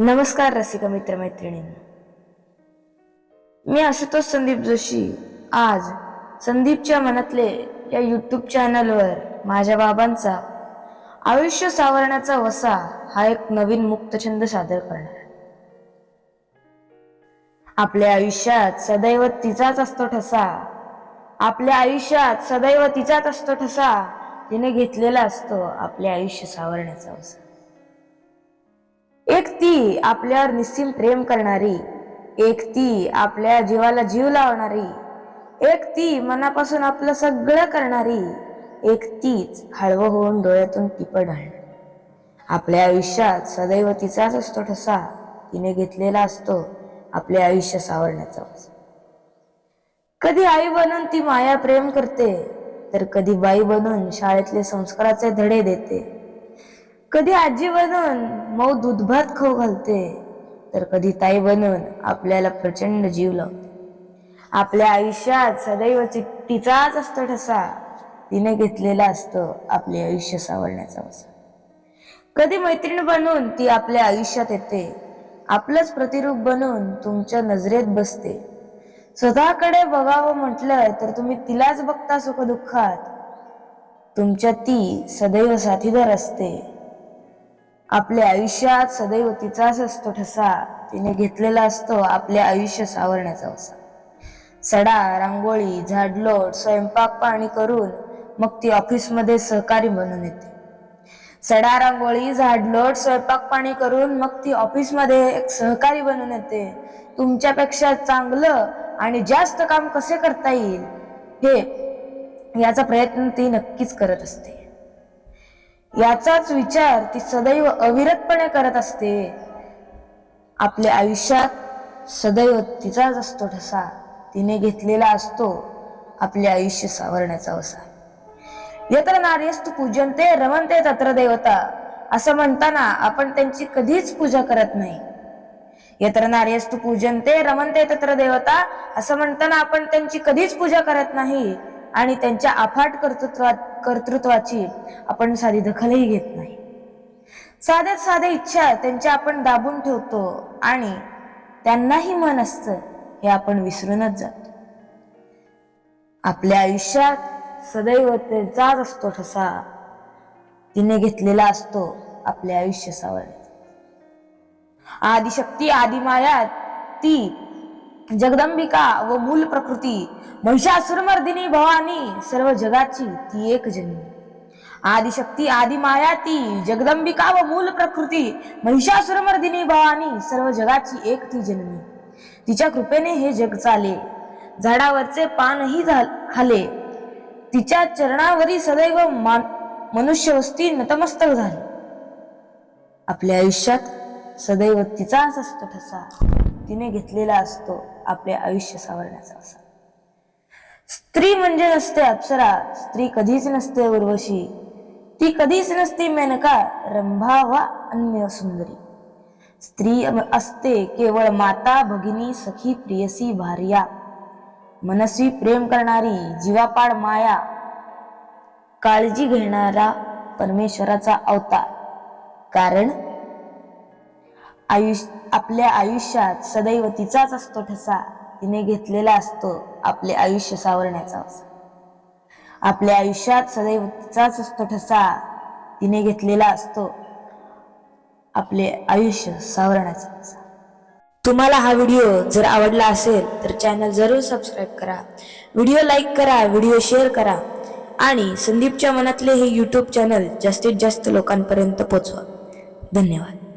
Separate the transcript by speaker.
Speaker 1: नमस्कार रसिका मित्रमैत्रिणींनो मी आशुतोष संदीप जोशी आज संदीपच्या मनातले या यूट्यूब चॅनलवर माझ्या बाबांचा आयुष्य सावरण्याचा वसा हा एक नवीन मुक्तछंद सादर करणार आहे. आपल्या आयुष्यात सदैव तिचाच असतो ठसा. आपल्या आयुष्यात सदैव तिचाच असतो ठसा. तिने घेतलेला असतो आपले आयुष्य सावरण्याचा वसा. एक ती आपल्यावर निस्सीम प्रेम करणारी एक ती आपल्या जीवाला जीव लावणारी एक ती मनापासून आपलं सगळं करणारी एक तीच हळवं होऊन डोळ्यातून टिपड ढाळणारी आपल्या आयुष्यात सदैव तिचाच असतो ठसा तिने घेतलेला असतो आपले आयुष्य सावरण्याचा कधी आई बनून ती माया प्रेम करते तर कधी बाई बनून शाळेतले संस्काराचे धडे देते कधी आजी बनून मऊ दूधभात खाऊ घालते. तर कधी ताई बनून आपल्याला प्रचंड जीव लावते. आपल्या आयुष्यात सदैव तिचाच असतो ठसा. तिने घेतलेला असतो आपले आयुष्य सावरण्याचा वसा. कधी मैत्रीण बनून ती आपल्या आयुष्यात येते. आपलंच प्रतिरूप बनून तुमच्या नजरेत बसते. स्वतःकडे बघावं म्हटलं तर तुम्ही तिलाच बघता सुखदुःखात. तुमच्या ती सदैव साथीदार असते. आपल्या आयुष्यात सदैव तिचाच असतो ठसा. तिने घेतलेला असतो आपले आयुष्य सावरण्याचा वसा. सडा रांगोळी झाडलोट स्वयंपाक पाणी करून मग ती ऑफिसमध्ये सहकारी बनून येते. सडा रांगोळी झाडलोट स्वयंपाक पाणी करून मग ती ऑफिसमध्ये एक सहकारी बनून येते. तुमच्यापेक्षा चांगलं आणि जास्त काम कसे करता येईल? हे याचा प्रयत्न ती नक्कीच करत असते. याचाच विचार ती सदैव अविरतपणे करत असते. आपल्या आयुष्यात सदैव तिचाच असतो ठसा. तिने घेतलेला असतो आपले आयुष्य सावरण्याचा वसा. यत्र नार्यस्तु पूजनते रमनते तत्र देवता असं म्हणताना आपण त्यांची कधीच पूजा करत नाही. यत्र नार्यस्तु पूजनते रमनते तत्र देवता असं म्हणताना आपण त्यांची कधीच पूजा करत नाही आणि त्यांच्या अफाट कर्तृत्वात कर्तृत्वाची आपण साधी दखलही घेत नाही. साध्यात साध्या इच्छा त्यांच्या आपण दाबून ठेवतो आणि त्यांनाही मन असतं हे आपण विसरूनच जातो. आपल्या आयुष्यात सदैव जात असतो ठसा. तिने घेतलेला असतो आपले आयुष्य सावरण्याचा आदिशक्ती आदिमाया ती जगदंबिका व मूल प्रकृती महिषासुरमर्दिनी भवानी सर्व जगाची ती एक जन्मी. आदिशक्ती आदिमाया ती जगदंबिका व मूल प्रकृती महिषासुरमर्दिनी भवानी सर्व जगाची एक ती जन्मी. तिच्या कृपेने हे जग चाले. झाडावरचे पानही झाल- तिच्या चरणावरी सदैव मान मनुष्यवस्ती नतमस्तक झाली. आपल्या आयुष्यात सदैव तिचाच असतो ठसा. तिने घेतलेला असतो आपले आयुष्य सावरण्याचा असा. स्त्री म्हणजे नसते अप्सरा स्त्री कधीच नसते उर्वशी ती कधीच नसते मेनका रंभा वा अन्य सुंदरी. स्त्री असते केवळ माता भगिनी सखी प्रियसी भार्या. मनस्वी प्रेम करणारी जीवापाड माया. काळजी घेणारा परमेश्वराचा अवतार. कारण आयुष्य आपल्या आयुष्यात सदैव तिचाच असतो ठसा. तिने घेतलेला असतो आपले आयुष्य सावरण्याचा आपल्या आयुष्यात सदैव तिचाच असतो ठसा. तिने घेतलेला असतो आपले आयुष्य सावरण्याचा तुम्हाला हा व्हिडिओ जर आवडला असेल तर चॅनल जरूर सबस्क्राईब करा. व्हिडिओ लाईक करा व्हिडिओ शेअर करा. आणि संदीपच्या मनातले हे यूट्यूब चॅनल जास्तीत जास्त लोकांपर्यंत पोचवा. धन्यवाद.